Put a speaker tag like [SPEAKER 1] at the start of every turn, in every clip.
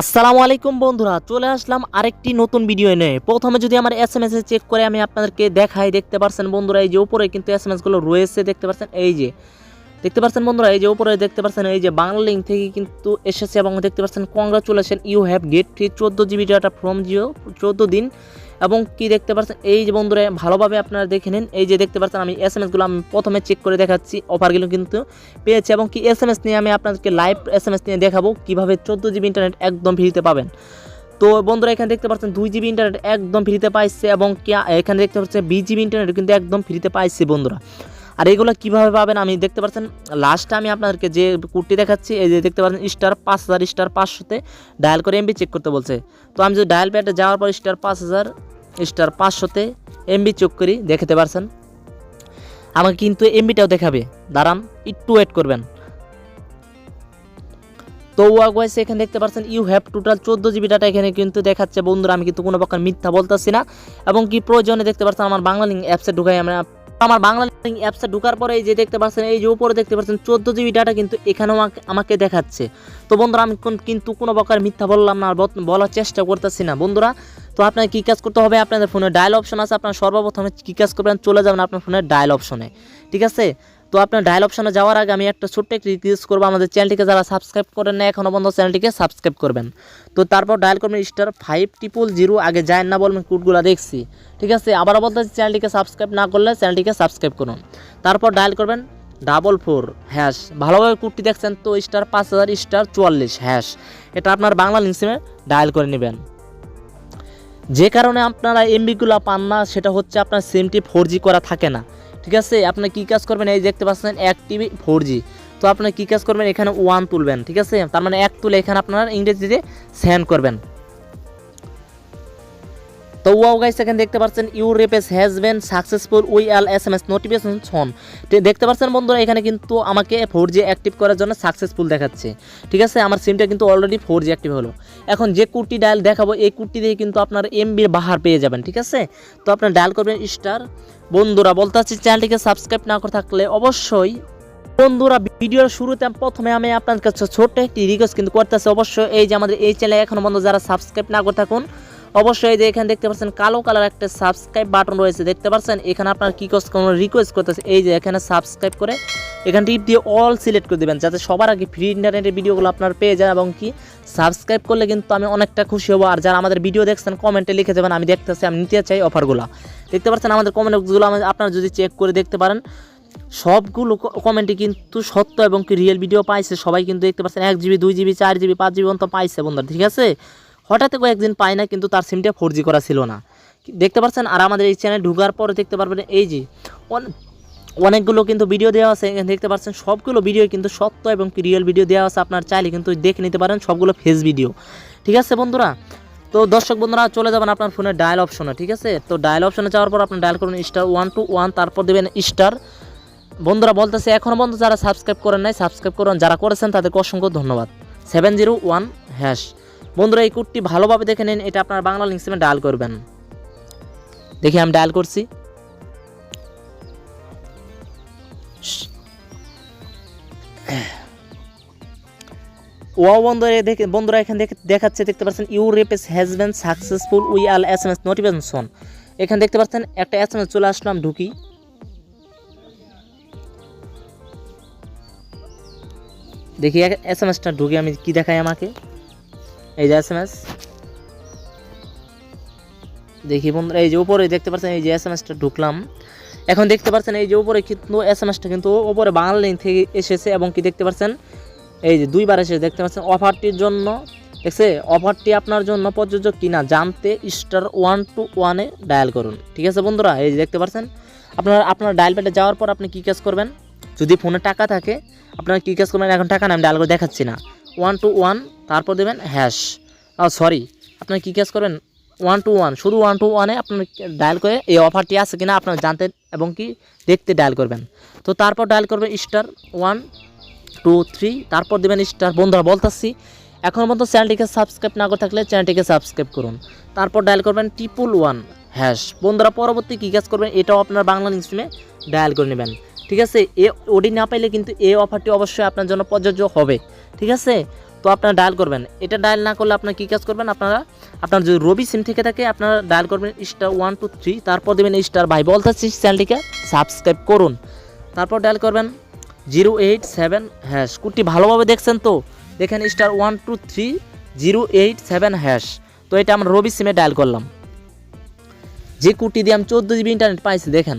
[SPEAKER 1] আসসালামু আলাইকুম বন্ধুরা, চলে আসলাম আরেকটি নতুন ভিডিও নিয়ে। প্রথমে যদি আমার এস এম এস চেক করে আমি আপনাদেরকে দেখাই, দেখতে পারছেন বন্ধুরা, এই যে উপরে কিন্তু এস এম এসগুলো রয়েছে, দেখতে পাচ্ছেন এই যে, দেখতে পাচ্ছেন বন্ধুরা, এই যে উপরে দেখতে পাচ্ছেন এই যে বাংলা লিঙ্ক থেকে কিন্তু এসেছে এবং দেখতে পাচ্ছেন congratulation you have get free চোদ্দ জিবি ডাটা ফ্রম জিও চোদ্দ দিন এবং কি দেখতে পাচ্ছেন এই যে বন্ধুরা, ভালোভাবে আপনারা দেখে নিন। এই যে দেখতে পাচ্ছেন আমি এস এম এসগুলো আমি প্রথমে চেক করে দেখাচ্ছি। অফারগুলো কিন্তু পেয়েছি এবং কি এস এম এস নিয়ে আমি আপনাদেরকে লাইভ এস এম এস নিয়ে দেখাবো কীভাবে চোদ্দ জিবি ইন্টারনেট একদম ফ্রিতে পাবেন। তো বন্ধুরা, এখানে দেখতে পাচ্ছেন দুই জিবি ইন্টারনেট একদম ফ্রিতে পাইছে এবং কি, এখানে দেখতে পাচ্ছেন বিশ জিবি ইন্টারনেট কিন্তু একদম ফ্রিতে পাইছে বন্ধুরা। আর এগুলো কীভাবে পাবেন আমি দেখতে পাচ্ছেন লাস্টে আমি আপনাদেরকে যে কুর্তি দেখাচ্ছি, এই যে দেখতে পাচ্ছেন স্টার পাঁচ হাজার স্টার পাঁচশোতে ডায়াল করে এমবি চেক করতে বলছে। তো আমি যদি ডায়াল প্যাডে যাওয়ার পর স্টার পাঁচ হাজার স্টার পাঁচশোতে এমবি চেক করি দেখতে পারছেন। আমাকে কিন্তু এমবিটাও দেখাবে। দাঁড়ান, একটু ওয়েট করবেন। তো ওয়াক ওয়াইস এখানে দেখতে পাচ্ছেন ইউ হ্যাভ টোটাল চোদ্দ জিবি ডাটা এখানে কিন্তু দেখাচ্ছে। বন্ধুরা, আমি কিন্তু কোনো প্রকার মিথ্যা বলতেছি না। এবং কি প্রয়োজনে দেখতে পাচ্ছেন আমার বাংলা লিঙ্ক অ্যাপসে ঢুকাই আমরা। আমার বাংলা লিঙ্ক অ্যাপসে ঢোকার পরে এই যে দেখতে পাচ্ছেন এই যে উপরে দেখতে পাচ্ছেন চোদ্দ জিবি ডাটা কিন্তু এখানেও আমাকে দেখাচ্ছে। তো বন্ধুরা, আমি কিন্তু কোনো প্রকার মিথ্যা বললাম না, আর বলার চেষ্টা করতেছি না। বন্ধুরা তো আপনার কী কাজ করতে হবে? আপনাদের ফোনে ডায়াল অপশন আছে, আপনার সর্বপ্রথমে কী কাজ করবেন? চলে যাবেন আপনার ফোনের ডায়াল অপশনে ঠিক আছে? তো আপনার ডায়াল অপশনে যাওয়ার আগে আমি একটা ছোট্ট একটি রিকোয়েস্ট করব আমাদের চ্যানেলটিকে যারা সাবস্ক্রাইব করেন না এখনও বন্ধু চ্যানেলটিকে সাবস্ক্রাইব করবেন। তো তারপর ডায়াল করবেন স্টার ফাইভ ট্রিপল জিরো আগে যায় না বলবেন, কোডগুলো দেখছি। ঠিক আছে? আবারও বলতে চ্যানেলটিকে সাবস্ক্রাইব না করলে চ্যানেলটিকে সাবস্ক্রাইব করুন। তারপর ডায়াল করবেন ডাবল ফোর হ্যাশ ভালোভাবে কুর্তি দেখছেন তো স্টার পাঁচ হাজার স্টার চুয়াল্লিশ হ্যাশ এটা আপনার বাংলা লিঙ্ক সিমে ডায়াল করে নেবেন। যে কারণে আপনারা এমবিগুলো পান না, সেটা হচ্ছে আপনার সিমটি ফোর করা থাকে না। ঠিক আছে? আপনি কী কাজ করবেন? এই দেখতে পাচ্ছেন এক টিভি ফোর তো আপনি কী কাজ করবেন? এখানে ওয়ান তুলবেন, ঠিক আছে? তার মানে এক তুলে এখানে আপনারা ইংরেজিতে সেন্ড করবেন। তো ওয়াও গাইস এখানে দেখতে পাচ্ছেন your request has been successful we'll S M S notification ছন দেখতে পাচ্ছেন বন্ধুরা, এখানে কিন্তু আমাকে ফোর জি অ্যাক্টিভ করার জন্য সাকসেসফুল দেখাচ্ছে। ঠিক আছে, আমার সিমটা কিন্তু অলরেডি ফোর জি অ্যাক্টিভ হলো। এখন যে কুর্তি ডায়াল দেখাবো, এই কুর্তি দিয়ে কিন্তু আপনার এমবির বাহার পেয়ে যাবেন, ঠিক আছে? তো আপনার ডায়াল করবেন স্টার বন্ধুরা, বলতে চাচ্ছি চ্যানেলটিকে সাবস্ক্রাইব না করে থাকলে অবশ্যই বন্ধুরা, ভিডিওর শুরুতে প্রথমে আমি আপনার কাছে ছোট্ট একটি রিকোয়েস্ট কিন্তু করতেছি। অবশ্যই এই যে আমাদের এই চ্যানেলে এখনও বন্ধু যারা সাবস্ক্রাইব না করে থাকুন অবশ্যই যে এখানে দেখতে পাচ্ছেন কালো কালার একটা সাবস্ক্রাইব বাটন রয়েছে। দেখতে পাচ্ছেন? এখানে আপনার কি কোনো রিকোয়েস্ট করতেছে, এই যে এখানে সাবস্ক্রাইব করে এখান টিপ দিয়ে অল সিলেক্ট করে দেবেন, যাতে সবার আগে ফ্রি ইন্টারনেটের ভিডিওগুলো আপনার পেয়ে যান এবং কি সাবস্ক্রাইব করলে কিন্তু আমি অনেকটা খুশি হব। আর যারা আমাদের ভিডিও দেখছেন কমেন্টে লিখে দেবেন, আমি দেখতেছি, আমি নিতে চাই অফারগুলো দেখতে পাচ্ছেন আমাদের কমেন্টগুলো আপনারা যদি চেক করে দেখতে পারেন, সবগুলো কমেন্টে কিন্তু সত্য এবং কি রিয়েল ভিডিও পাইছে। সবাই কিন্তু দেখতে পাচ্ছেন, এক জিবি দুই জিবি চার জিবি পাঁচ জিবি পর্যন্ত পাইছে বন্ধুরা, ঠিক আছে? হঠাৎ কয়েকদিন পায় না, কিন্তু তার সিমটা ফোর করা ছিল না। দেখতে পাচ্ছেন আর আমাদের এই চ্যানেল ঢুকার পরে দেখতে পারবেন, এই যে অন- অনেকগুলো কিন্তু ভিডিও দেওয়া আছে, এখানে দেখতে পাচ্ছেন সবগুলো ভিডিও কিন্তু সত্য এবং রিয়েল ভিডিও দেওয়া আছে, আপনার চাইলে কিন্তু দেখে নিতে পারেন সবগুলো ফেস ভিডিও ঠিক আছে বন্ধুরা? তো দর্শক বন্ধুরা, চলে যাবেন আপনার ফোনের ডায়াল অপশনে ঠিক আছে? তো ডায়াল অপশনে যাওয়ার পর আপনি ডায়াল করুন স্টার ওয়ান টু ওয়ান তারপর দেবেন স্টার বন্ধুরা, বলতেছে এখনও বন্ধু যারা সাবস্ক্রাইব করেন নাই সাবস্ক্রাইব করুন। যারা করেছেন, তাদেরকে অসংখ্য ধন্যবাদ। সেভেন জিরো ওয়ান হ্যাশ বন্ধুরা, এই কোডটি ভালোভাবে দেখে নিন, এটা আপনার বাংলা লিঙ্ক সিমে ডায়াল করবেন। দেখি, আমি ডায়াল করছি। ও বন্ধুরা দেখে বন্ধুরা, এখানে দেখে দেখাচ্ছে, দেখতে পাচ্ছেন you request has been successful we'll S M S notification এখানে দেখতে পাচ্ছেন, একটা এস এম এস চলে আসলাম ঢুকি। দেখি এস এম এসটা ঢুকে, আমি কি দেখাই আমাকে? এই যে এস এম এস দেখি বন্ধুরা, এই যে উপরে দেখতে পাচ্ছেন, এই যে এস এম এসটা ঢুকলাম। এখন দেখতে পাচ্ছেন, এই যে উপরে কিন্তু এস এম এসটা কিন্তু উপরে বাংলা লিঙ্ক থেকে এসেছে এবং কি দেখতে পাচ্ছেন, এই যে দুইবার এসে দেখতে পাচ্ছেন অফারটির জন্য, দেখছে? অফারটি আপনার জন্য প্রযোজ্য কিনা জানতে স্টার ওয়ান টু ওয়ানে ডায়াল করুন। ঠিক আছে বন্ধুরা, এই যে দেখতে পাচ্ছেন, আপনার আপনার ডায়াল প্যাডে যাওয়ার পর আপনি কী কাজ করবেন? যদি ফোনে টাকা থাকে, আপনার কী কাজ করবেন? এখন টাকা না, আমি ডায়াল করে দেখাচ্ছি না। ওয়ান টু ওয়ান তারপর দেবেন হ্যাশ সরি আপনার কী কাজ করবেন? ওয়ান টু ওয়ান শুধু ওয়ান টু ওয়ানে আপনার ডায়াল করে এই অফারটি আছে কিনা আপনার জানতে এবং কি দেখতে ডায়াল করবেন। তো তারপর ডায়াল করবেন স্টার ওয়ান টু থ্রি তারপর দেবেন স্টার বন্ধুরা বলতেছি, এখন পর্যন্ত চ্যানেলটিকে সাবস্ক্রাইব না করে থাকলে চ্যানেলটিকে সাবস্ক্রাইব করুন। তারপর ডায়াল করবেন ট্রিপল ওয়ান হ্যাশ বন্ধুরা পরবর্তী কী কাজ করবেন? এটাও আপনার বাংলা সিমে ডায়াল করে নেবেন। ঠিক আছে, এ ওডি না পাইলে কিন্তু এই অফারটি অবশ্যই আপনার জন্য প্রযোজ্য হবে। ঠিক আছে? তো আপনারা ডায়াল করবেন। এটা ডায়াল না করলে আপনারা কী কাজ করবেন? আপনারা, আপনার যদি রবি সিম থেকে থাকে, আপনারা ডায়াল করবেন স্টার ওয়ান টু থ্রি তারপর দেবেন স্টার ভাই বলতেছি চ্যানেলটিকে সাবস্ক্রাইব করুন। তারপর ডায়াল করবেন জিরো এইট সেভেন হ্যাশ কুটি ভালোভাবে দেখছেন তো? দেখেন star one two three zero eight seven hash তো এটা আমরা রবি সিমে ডায়াল করলাম। যে কুটি দিয়ে আমি চোদ্দ জিবি ইন্টারনেট পাইছি, দেখেন।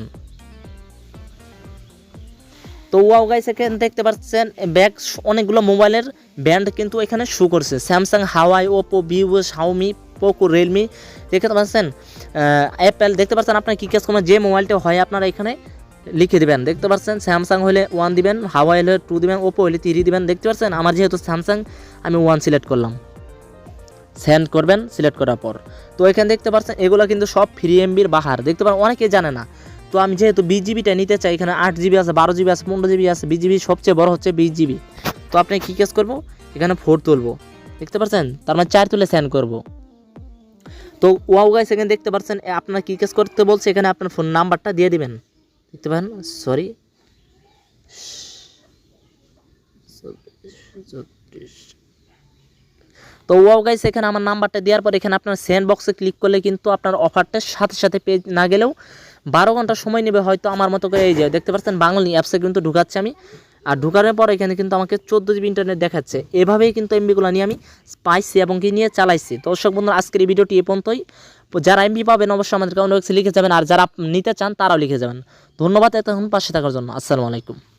[SPEAKER 1] তো ওয়াও গাইস এখানে দেখতে পাচ্ছেন ব্যাগ অনেকগুলো মোবাইলের ব্র্যান্ড কিন্তু এখানে শো করছে। Samsung Huawei Oppo Vivo Xiaomi Poco Realme দেখতে পাচ্ছেন অ্যাপেল দেখতে পাচ্ছেন আপনার কী কাজ করবেন যে মোবাইলটা হয় আপনারা এখানে লিখে দিবেন। দেখতে পাচ্ছেন স্যামসাং হলে ওয়ান দিবেন হাওয়াই হলে টু দিবেন ওপো হলে থ্রি দিবেন। দেখতে পাচ্ছেন, আমার যেহেতু স্যামসাং আমি ওয়ান সিলেক্ট করলাম। সেন্ড করবেন সিলেক্ট করার পর। তো এখানে দেখতে পাচ্ছেন, এগুলো কিন্তু সব ফ্রি এমবির বাহার। দেখতে পারেন অনেকে জানে না। তো আমি যেহেতু বিশ জিবিটা নিতে চাই, এখানে আট জিবি আছে, বারো জিবি আছে, পনেরো জিবি আছে, বিশ জিবি সবচেয়ে বড় হচ্ছে বিশ জিবি তো আপনি কী কাজ করব? এখানে ফোর তুলবো। দেখতে পাচ্ছেন তার মানে চার তুলে সেন্ড করব। তো ওয়াও গাইস এখানে দেখতে পাচ্ছেন আপনার কী কাজ করতে বলছে, এখানে আপনার ফোন নাম্বারটা দিয়ে দিবেন। দেখতে পারেন? সরি তো ওয়াও গাইস এখানে আমার নাম্বারটা দেওয়ার পর এখানে আপনার সেন্ড বক্সে ক্লিক করলে কিন্তু আপনার অফারটা সাথে সাথে পেজ না গেলেও বারো ঘণ্টা সময় নেবে হয়তো আমার মতো করে। এই যে দেখতে পাচ্ছেন, বাঙালি অ্যাপসে কিন্তু ঢুকাচ্ছে আমি। আর ঢুকানোর পর এখানে কিন্তু আমাকে চোদ্দ জিবি ইন্টারনেট দেখাচ্ছে। এভাবেই কিন্তু এমবিগুলো নিয়ে আমি পাইছি এবং কি নিয়ে চালাইছি। দর্শক বন্ধুরা, আজকের এই ভিডিওটি এ পর্যন্তই। যারা এমবি পাবেন, অবশ্যই আমাদেরকে কমেন্ট লিখে যাবেন। আর যারা নিতে চান, তারাও লিখে যাবেন। ধন্যবাদ এতক্ষণ পাশে থাকার জন্য। আসসালামু আলাইকুম।